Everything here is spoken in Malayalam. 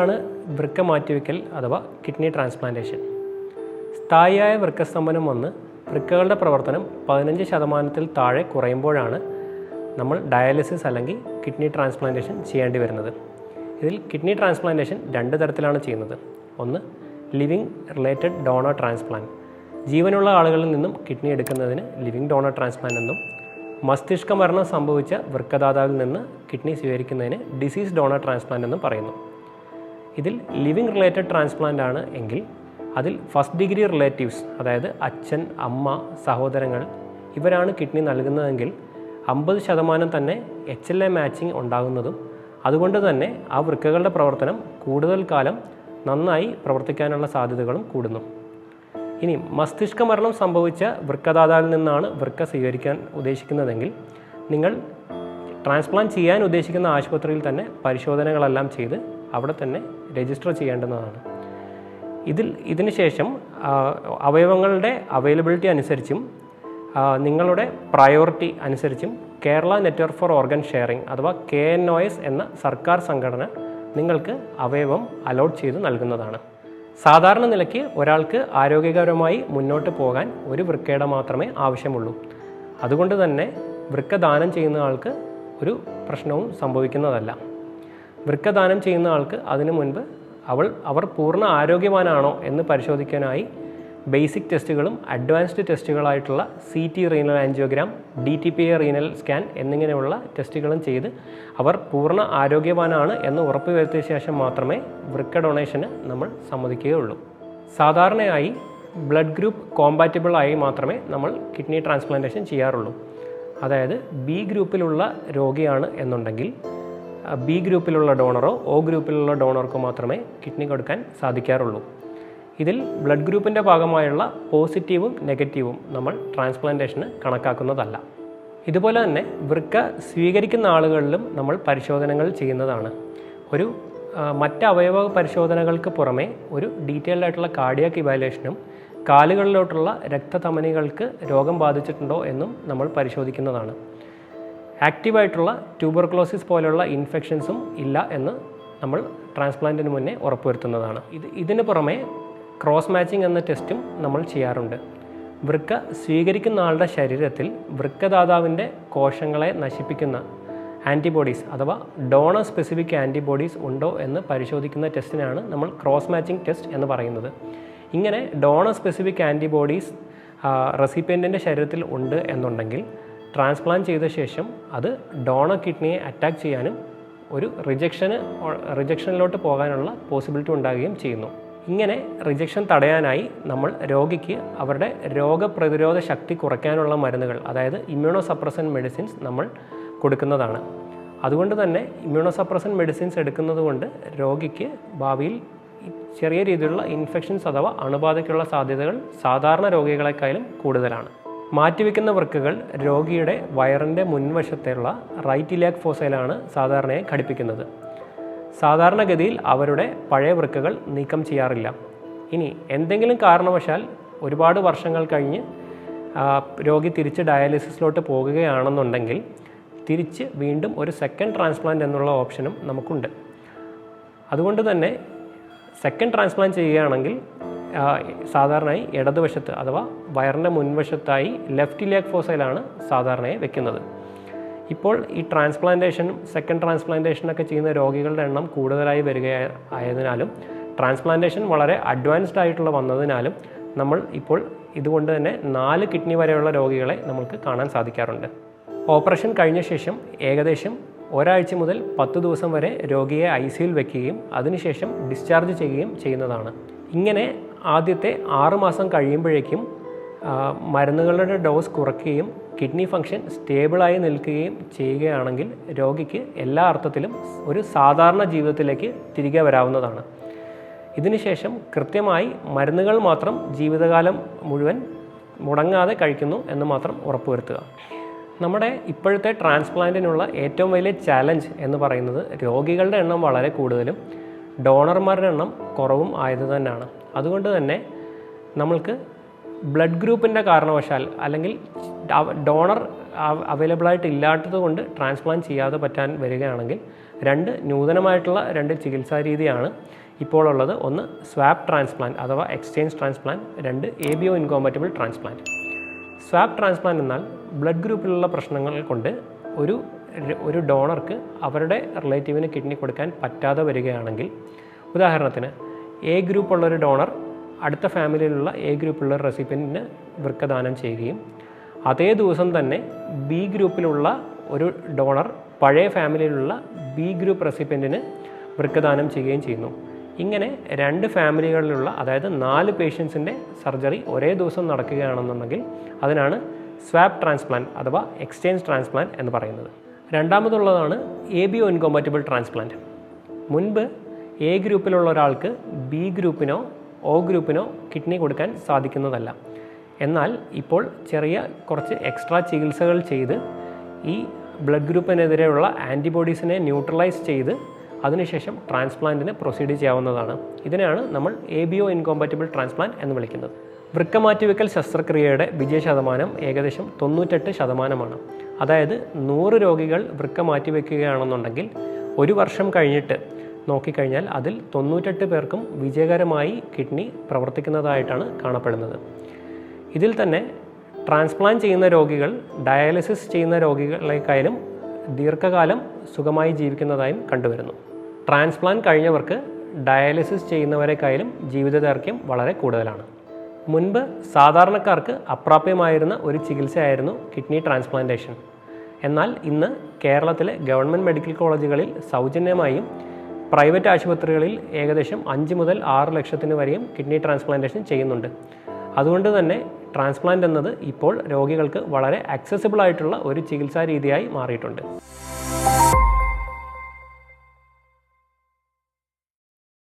എന്താണ് വൃക്ക മാറ്റിവെക്കൽ അഥവാ കിഡ്നി ട്രാൻസ്പ്ലാന്റേഷൻ? സ്ഥായിയായ വൃക്കസ്തംഭനം വന്ന് വൃക്കകളുടെ പ്രവർത്തനം പതിനഞ്ച് ശതമാനത്തിൽ താഴെ കുറയുമ്പോഴാണ് നമ്മൾ ഡയാലിസിസ് അല്ലെങ്കിൽ കിഡ്നി ട്രാൻസ്പ്ലാന്റേഷൻ ചെയ്യേണ്ടി വരുന്നത്. ഇതിൽ കിഡ്നി ട്രാൻസ്പ്ലാന്റേഷൻ രണ്ട് തരത്തിലാണ് ചെയ്യുന്നത്. ഒന്ന് ലിവിങ് റിലേറ്റഡ് ഡോണർ ട്രാൻസ്പ്ലാന്റ്. ജീവനുള്ള ആളുകളിൽ നിന്നും കിഡ്നി എടുക്കുന്നതിന് ലിവിങ് ഡോണർ ട്രാൻസ്പ്ലാന്റ് എന്നും മസ്തിഷ്ക മരണം സംഭവിച്ച വൃക്കദാതാവിൽ നിന്ന് കിഡ്നി സ്വീകരിക്കുന്നതിന് ഡിസീസ് ഡോണർ ട്രാൻസ്പ്ലാന്റ് എന്നും പറയുന്നു. ഇതിൽ ലിവിങ് റിലേറ്റഡ് ട്രാൻസ്പ്ലാന്റ് ആണ് എങ്കിൽ അതിൽ ഫസ്റ്റ് ഡിഗ്രി റിലേറ്റീവ്സ് അതായത് അച്ഛൻ അമ്മ സഹോദരങ്ങൾ ഇവരാണ് കിഡ്നി നൽകുന്നതെങ്കിൽ അമ്പത് ശതമാനം തന്നെ എച്ച് എൽ എ മാച്ചിങ് ഉണ്ടാകുന്നതും അതുകൊണ്ട് തന്നെ ആ വൃക്കകളുടെ പ്രവർത്തനം കൂടുതൽ കാലം നന്നായി പ്രവർത്തിക്കാനുള്ള സാധ്യതകളും കൂടുന്നു. ഇനി മസ്തിഷ്ക മരണം സംഭവിച്ച വൃക്കദാതാവിൽ നിന്നാണ് വൃക്ക സ്വീകരിക്കാൻ ഉദ്ദേശിക്കുന്നതെങ്കിൽ നിങ്ങൾ ട്രാൻസ്പ്ലാന്റ് ചെയ്യാൻ ഉദ്ദേശിക്കുന്ന ആശുപത്രിയിൽ തന്നെ പരിശോധനകളെല്ലാം ചെയ്ത് അവിടെ തന്നെ രജിസ്റ്റർ ചെയ്യേണ്ടുന്നതാണ്. ഇതിൽ ഇതിന് ശേഷം അവയവങ്ങളുടെ അവൈലബിലിറ്റി അനുസരിച്ചും നിങ്ങളുടെ പ്രയോറിറ്റി അനുസരിച്ചും Kerala network for organ sharing അഥവാ കെ എൻ ഒ എസ് എന്ന സർക്കാർ സംഘടന നിങ്ങൾക്ക് അവയവം അലോട്ട് ചെയ്ത് നൽകുന്നതാണ്. സാധാരണ നിലയ്ക്ക് ഒരാൾക്ക് ആരോഗ്യകരമായി മുന്നോട്ട് പോകാൻ ഒരു വൃക്കയുടെ മാത്രമേ ആവശ്യമുള്ളൂ. അതുകൊണ്ട് തന്നെ വൃക്ക ദാനം ചെയ്യുന്ന ആൾക്ക് ഒരു പ്രശ്നവും സംഭവിക്കുന്നതല്ല. വൃക്ക ദാനം ചെയ്യുന്ന ആൾക്ക് അതിനു മുൻപ് അവൾ അവർ പൂർണ ആരോഗ്യവാനാണോ എന്ന് പരിശോധിക്കാനായി ബേസിക് ടെസ്റ്റുകളും advanced ടെസ്റ്റുകളായിട്ടുള്ള C T renal angiogram D T P A renal scan എന്നിങ്ങനെയുള്ള ടെസ്റ്റുകളും ചെയ്ത് അവർ പൂർണ ആരോഗ്യവാനാണ് എന്ന് ഉറപ്പുവരുത്തിയ ശേഷം മാത്രമേ വൃക്ക ഡൊണേഷന് നമ്മൾ സമ്മതിക്കുകയുള്ളൂ. സാധാരണയായി ബ്ലഡ് ഗ്രൂപ്പ് കോമ്പാറ്റബിൾ ആയി മാത്രമേ നമ്മൾ കിഡ്നി ട്രാൻസ്പ്ലാന്റേഷൻ ചെയ്യാറുള്ളൂ. അതായത് ബി ഗ്രൂപ്പിലുള്ള രോഗിയാണ് എന്നുണ്ടെങ്കിൽ ബി ഗ്രൂപ്പിലുള്ള ഡോണറോ ഒ ഗ്രൂപ്പിലുള്ള ഡോണർക്കോ മാത്രമേ കിഡ്നി കൊടുക്കാൻ സാധിക്കാറുള്ളൂ. ഇതിൽ ബ്ലഡ് ഗ്രൂപ്പിന്റെ ഭാഗമായുള്ള പോസിറ്റീവും നെഗറ്റീവും നമ്മൾ ട്രാൻസ്പ്ലാന്റേഷന് കണക്കാക്കുന്നതല്ല. ഇതുപോലെ തന്നെ വൃക്ക സ്വീകരിക്കുന്ന ആളുകളിലും നമ്മൾ പരിശോധനകൾ ചെയ്യുന്നതാണ്. ഒരു മറ്റ് അവയവ പരിശോധനകൾക്ക് പുറമെ ഒരു ഡീറ്റെയിൽഡ് ആയിട്ടുള്ള കാർഡിയാക് ഇവാലുവേഷനും കാലുകളിലോട്ടുള്ള രക്തധമനികൾക്ക് രോഗം ബാധിച്ചിട്ടുണ്ടോ എന്നും നമ്മൾ പരിശോധിക്കുന്നതാണ്. ആക്റ്റീവായിട്ടുള്ള ട്യൂബർക്ലോസിസ് പോലെയുള്ള ഇൻഫെക്ഷൻസും ഇല്ല എന്ന് നമ്മൾ ട്രാൻസ്പ്ലാന്റിന് മുന്നേ ഉറപ്പുവരുത്തുന്നതാണ്. ഇത് ഇതിന് പുറമെ ക്രോസ് മാച്ചിങ് എന്ന ടെസ്റ്റും നമ്മൾ ചെയ്യാറുണ്ട്. വൃക്ക സ്വീകരിക്കുന്ന ആളുടെ ശരീരത്തിൽ വൃക്കദാതാവിന്റെ കോശങ്ങളെ നശിപ്പിക്കുന്ന ആന്റിബോഡീസ് അഥവാ ഡോണർ സ്പെസിഫിക് ആന്റിബോഡീസ് ഉണ്ടോ എന്ന് പരിശോധിക്കുന്ന ടെസ്റ്റിനാണ് നമ്മൾ ക്രോസ് മാച്ചിങ് ടെസ്റ്റ് എന്ന് പറയുന്നത്. ഇങ്ങനെ ഡോണർ സ്പെസിഫിക് ആന്റിബോഡീസ് റെസിപ്പിയന്റിന്റെ ശരീരത്തിൽ ഉണ്ട് എന്നുണ്ടെങ്കിൽ ട്രാൻസ്പ്ലാന്റ് ചെയ്ത ശേഷം അത് ഡോണർ കിഡ്നിയെ അറ്റാക്ക് ചെയ്യാനും ഒരു റിജക്ഷന് റിജക്ഷനിലോട്ട് പോകാനുള്ള പോസിബിലിറ്റി ഉണ്ടാകുകയും ചെയ്യുന്നു. ഇങ്ങനെ റിജക്ഷൻ തടയാനായി നമ്മൾ രോഗിക്ക് അവരുടെ രോഗപ്രതിരോധ ശക്തി കുറയ്ക്കാനുള്ള മരുന്നുകൾ അതായത് ഇമ്മ്യൂണോ സപ്രസൻ മെഡിസിൻസ് നമ്മൾ കൊടുക്കുന്നതാണ്. അതുകൊണ്ട് തന്നെ ഇമ്മ്യൂണോ സപ്രസൻ മെഡിസിൻസ് എടുക്കുന്നത് കൊണ്ട് രോഗിക്ക് ഭാവിയിൽ ചെറിയ രീതിയിലുള്ള ഇൻഫെക്ഷൻസ് അഥവാ അണുബാധയ്ക്കുള്ള സാധ്യതകൾ സാധാരണ രോഗികളെക്കാളും കൂടുതലാണ്. മാറ്റിവെക്കുന്ന വർക്കുകൾ രോഗിയുടെ വയറിന്റെ മുൻവശത്തുള്ള റൈറ്റ് ഇലിയാക് ഫോസയിലാണ് സാധാരണയായി ഘടിപ്പിക്കുന്നത്. സാധാരണഗതിയിൽ അവരുടെ പഴയ വൃക്കകൾ നീക്കം ചെയ്യാറില്ല. ഇനി എന്തെങ്കിലും കാരണവശാൽ ഒരുപാട് വർഷങ്ങൾ കഴിഞ്ഞ് രോഗി തിരിച്ച് ഡയാലിസിസിലോട്ട് പോകുകയാണെന്നുണ്ടെങ്കിൽ തിരിച്ച് വീണ്ടും ഒരു സെക്കൻഡ് ട്രാൻസ്പ്ലാന്റ് എന്നുള്ള ഓപ്ഷനും നമുക്കുണ്ട്. അതുകൊണ്ട് തന്നെ സെക്കൻഡ് ട്രാൻസ്പ്ലാന്റ് ചെയ്യുകയാണെങ്കിൽ സാധാരണയായി ഇടതുവശത്ത് അഥവാ വയറിന്റെ മുൻവശത്തായി ലെഫ്റ്റ് ലെഗ് ഫോസയിലാണ് സാധാരണയായി വെക്കുന്നത്. ഇപ്പോൾ ഈ ട്രാൻസ്പ്ലാന്റേഷനും സെക്കൻഡ് ട്രാൻസ്പ്ലാന്റേഷനൊക്കെ ചെയ്യുന്ന രോഗികളുടെ എണ്ണം കൂടുതലായി വരിക ആയതിനാലും ട്രാൻസ്പ്ലാന്റേഷൻ വളരെ അഡ്വാൻസ്ഡ് ആയിട്ടുള്ള വന്നതിനാലും നമ്മൾ ഇപ്പോൾ ഇതുകൊണ്ട് തന്നെ നാല് കിഡ്നി വരെയുള്ള രോഗികളെ നമുക്ക് കാണാൻ സാധിക്കാറുണ്ട്. ഓപ്പറേഷൻ കഴിഞ്ഞ ശേഷം ഏകദേശം ഒരാഴ്ച മുതൽ പത്ത് ദിവസം വരെ രോഗിയെ ഐ സിയിൽ വെക്കുകയും അതിനുശേഷം ഡിസ്ചാർജ് ചെയ്യുകയും ചെയ്യുന്നതാണ്. ഇങ്ങനെ ആദ്യത്തെ ആറ് മാസം കഴിയുമ്പോഴേക്കും മരുന്നുകളുടെ ഡോസ് കുറയ്ക്കുകയും കിഡ്നി ഫംഗ്ഷൻ സ്റ്റേബിളായി നിൽക്കുകയും ചെയ്യുകയാണെങ്കിൽ രോഗിക്ക് എല്ലാ അർത്ഥത്തിലും ഒരു സാധാരണ ജീവിതത്തിലേക്ക് തിരികെ വരാവുന്നതാണ്. ഇതിനുശേഷം കൃത്യമായി മരുന്നുകൾ മാത്രം ജീവിതകാലം മുഴുവൻ മുടങ്ങാതെ കഴിക്കുന്നു എന്ന് മാത്രം ഉറപ്പുവരുത്തുക. നമ്മുടെ ഇപ്പോഴത്തെ ട്രാൻസ്പ്ലാന്റിനുള്ള ഏറ്റവും വലിയ ചാലഞ്ച് എന്ന് പറയുന്നത് രോഗികളുടെ എണ്ണം വളരെ കൂടുതലും ഡോണർമാരുടെ എണ്ണം കുറവും ആയത് തന്നെയാണ്. അതുകൊണ്ട് തന്നെ നമ്മൾക്ക് ബ്ലഡ് ഗ്രൂപ്പിന്റെ കാരണവശാൽ അല്ലെങ്കിൽ ഡോണർ അവൈലബിൾ ആയിട്ട് ഇല്ലാത്തത് കൊണ്ട് ട്രാൻസ്പ്ലാന്റ് ചെയ്യാതെ പറ്റാൻ വരികയാണെങ്കിൽ രണ്ട് നൂതനമായിട്ടുള്ള രണ്ട് ചികിത്സാ രീതിയാണ് ഇപ്പോൾ ഉള്ളത്. ഒന്ന് സ്വാപ്പ് ട്രാൻസ്പ്ലാന്റ് അഥവാ എക്സ്ചേഞ്ച് ട്രാൻസ്പ്ലാന്റ് രണ്ട് A B O incompatible transplant swap transplant എന്നാൽ ബ്ലഡ് ഗ്രൂപ്പിലുള്ള പ്രശ്നങ്ങൾ കൊണ്ട് ഒരു ഒരു ഡോണർക്ക് അവരുടെ റിലേറ്റീവിന് കിഡ്നി കൊടുക്കാൻ പറ്റാതെ വരികയാണെങ്കിൽ ഉദാഹരണത്തിന് എ ഗ്രൂപ്പുള്ളൊരു ഡോണർ അടുത്ത ഫാമിലിയിലുള്ള എ ഗ്രൂപ്പുള്ള റെസിപ്പിയന്റിന് വൃക്കദാനം ചെയ്യുകയും അതേ ദിവസം തന്നെ ബി ഗ്രൂപ്പിലുള്ള ഒരു ഡോണർ പഴയ ഫാമിലിയിലുള്ള ബി ഗ്രൂപ്പ് റെസിപ്പന്റിന് വൃക്കദാനം ചെയ്യുകയും ചെയ്യുന്നു. ഇങ്ങനെ രണ്ട് ഫാമിലികളിലുള്ള അതായത് നാല് പേഷ്യൻസിന്റെ സർജറി ഒരേ ദിവസം നടക്കുകയാണെന്നുണ്ടെങ്കിൽ അതിനാണ് സ്വാപ്പ് ട്രാൻസ്പ്ലാന്റ് അഥവാ എക്സ്ചേഞ്ച് ട്രാൻസ്പ്ലാന്റ് എന്ന് പറയുന്നത്. രണ്ടാമതുള്ളതാണ് A B O incompatible transplant മുൻപ് എ ഗ്രൂപ്പിലുള്ള ഒരാൾക്ക് ബി ഗ്രൂപ്പിനോ ഒ ഗ്രൂപ്പിനോ കിഡ്നി കൊടുക്കാൻ സാധിക്കുന്നതല്ല. എന്നാൽ ഇപ്പോൾ ചെറിയ കുറച്ച് എക്സ്ട്രാ ചികിത്സകൾ ചെയ്ത് ഈ ബ്ലഡ് ഗ്രൂപ്പിനെതിരെയുള്ള ആന്റിബോഡീസിനെ ന്യൂട്രലൈസ് ചെയ്ത് അതിനുശേഷം ട്രാൻസ്പ്ലാന്റിന് പ്രൊസീഡ് ചെയ്യാവുന്നതാണ്. ഇതിനെയാണ് നമ്മൾ A B O incompatible transplant എന്ന് വിളിക്കുന്നത്. വൃക്ക മാറ്റിവെക്കൽ ശസ്ത്രക്രിയയുടെ വിജയ ശതമാനം ഏകദേശം തൊണ്ണൂറ്റെട്ട് ശതമാനമാണ്. അതായത് നൂറ് രോഗികൾ വൃക്ക മാറ്റിവെക്കുകയാണെന്നുണ്ടെങ്കിൽ ഒരു വർഷം കഴിഞ്ഞിട്ട് നോക്കിക്കഴിഞ്ഞാൽ അതിൽ തൊണ്ണൂറ്റെട്ട് പേർക്കും വിജയകരമായി കിഡ്നി പ്രവർത്തിക്കുന്നതായിട്ടാണ് കാണപ്പെടുന്നത്. ഇതിൽ തന്നെ ട്രാൻസ്പ്ലാന്റ് ചെയ്യുന്ന രോഗികൾ ഡയാലിസിസ് ചെയ്യുന്ന രോഗികളെക്കാളും ദീർഘകാലം സുഖമായി ജീവിക്കുന്നതായും കണ്ടുവരുന്നു. ട്രാൻസ്പ്ലാന്റ് കഴിഞ്ഞവർക്ക് ഡയാലിസിസ് ചെയ്യുന്നവരെക്കാളും ജീവിതദൈർഘ്യം വളരെ കൂടുതലാണ്. മുൻപ് സാധാരണക്കാർക്ക് അപ്രാപ്യമായിരുന്ന ഒരു ചികിത്സയായിരുന്നു കിഡ്നി ട്രാൻസ്പ്ലാന്റേഷൻ. എന്നാൽ ഇന്ന് കേരളത്തിലെ ഗവൺമെന്റ് മെഡിക്കൽ കോളേജുകളിൽ സൗജന്യമായും പ്രൈവറ്റ് ആശുപത്രികളിൽ ഏകദേശം അഞ്ച് മുതൽ ആറ് ലക്ഷത്തിന് വരെയും കിഡ്നി ട്രാൻസ്പ്ലാന്റേഷൻ ചെയ്യുന്നുണ്ട്. അതുകൊണ്ട് തന്നെ ട്രാൻസ്പ്ലാന്റ് എന്നത് ഇപ്പോൾ രോഗികൾക്ക് വളരെ ആക്സസിബിൾ ആയിട്ടുള്ള ഒരു ചികിത്സാ രീതിയായി മാറിയിട്ടുണ്ട്.